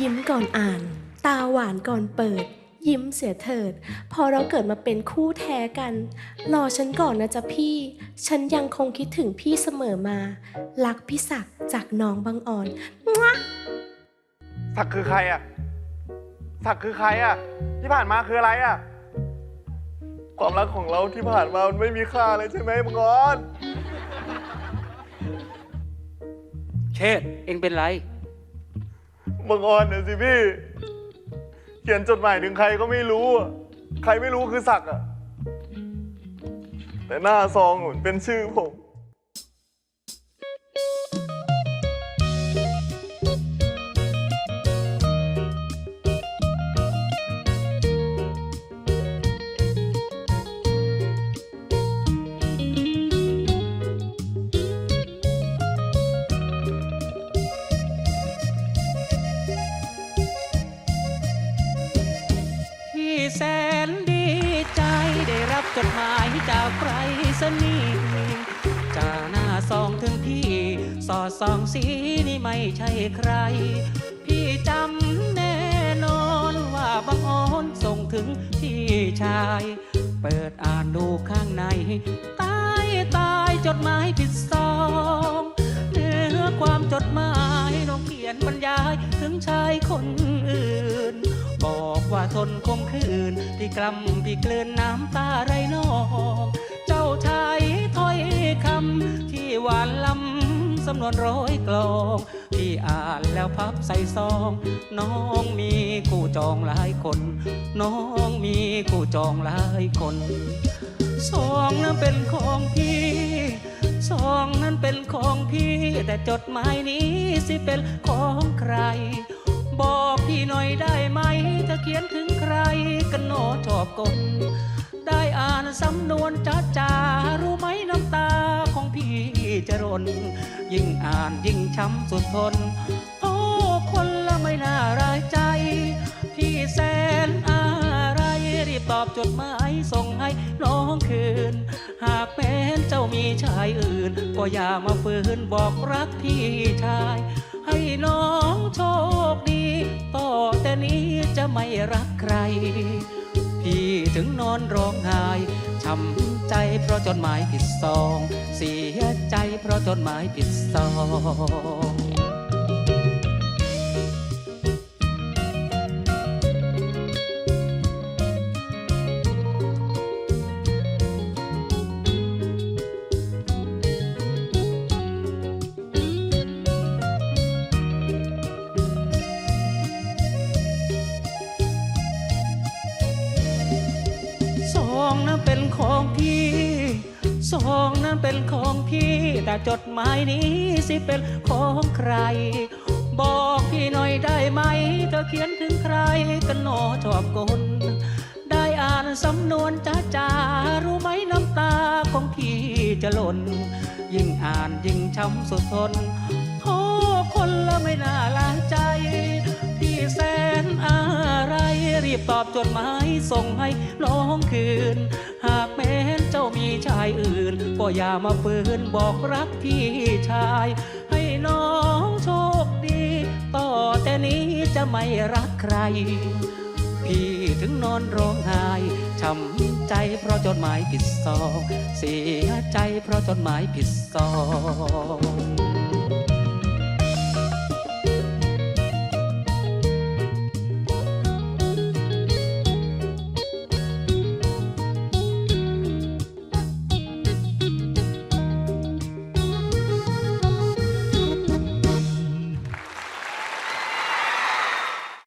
ยิ้มก่อนอ่าน ตาหวานก่อนเปิด ยิ้มเสียเถิด พอเราเกิดมาเป็นคู่แท้กัน รอฉันก่อนนะจ๊ะพี่ ฉันยังคงคิดถึงพี่เสมอมา รักพี่ศักดิ์จากน้องบางอ่อนมั่วศักดิ์คือใครอะศักดิ์คือใครอะที่ผ่านมาคืออะไรอะความรักของเราที่ผ่านมามันไม่มีค่าเลยใช่ไหมมังกรเชษฐ์เองเป็นไร บังออนเนี่ยสิพี่ เขียนจดหมายถึงใครก็ไม่รู้อะใครไม่รู้คือศักดิ์อะแต่หน้าซองมันเป็นชื่อผม สอดส่องสีนี่ไม่ใช่ใคร พี่จำแน่นอนว่าบังออนส่งถึงพี่ชาย เปิดอ่านดูข้างใน ตายตายจดหมายผิดซองเนื้อความจดหมายน้องเขียนบรรยายถึงชายคนอื่น บอกว่าทนคมคืนพี่กลำพี่เกลือนน้ำตาไรนอง เจ้าชาย นวนร้อยกลองพี่อ่านแล้วพับใส่ซอง น้องมีคู่จองหลายคน น้องมีคู่จองหลายคนซองนั้นเป็นของพี่ซองนั้นเป็นของพี่ แต่จดหมายนี้สิเป็นของใคร บอกพี่หน่อยได้ไหมถ้าเขียนถึงใครกันโนชอบกลได้อ่านสำนวนจ้าจารู้ จรนยิ่งอ่านยิ่งช้ำสุดทนโอ้คนละไม่น่าร้ายใจ พี่แสนอะไรรีบตอบจดหมายส่งให้น้องคืน หากแม้นเจ้ามีชายอื่น ก็อย่ามาฝืนบอกรักพี่ชาย ให้น้องโชคดี ต่อแต่นี้จะไม่รักใคร พี่ถึงนอนร้องไห้ช้ำใจเพราะจดหมายผิดซอง เสียใจเพราะจดหมายผิดซอง ของพี่ซองนั้นเป็นของพี่ แต่จดหมายนี้สิเป็นของใคร บอกพี่หน่อยได้ไหม เธอเขียนถึงใครกันหนอชอบกลได้อ่านสำนวนจ้าจารู้ไหมน้ำตาของพี่จะหล่น ยิ่งอ่านยิ่งช้ำสุดทนโอ้คนละไม่น่าละใจ พี่แสนอะไร รีบตอบจดหมายส่งให้น้องคืน ชายอื่น ก็อย่ามาฝืนบอกรักพี่ชาย ให้น้องโชคดี ต่อแต่นี้จะไม่รักใคร พี่ถึงนอนร้องไห้ช้ำใจเพราะจดหมายผิดซองเสียใจเพราะจดหมายผิดซอง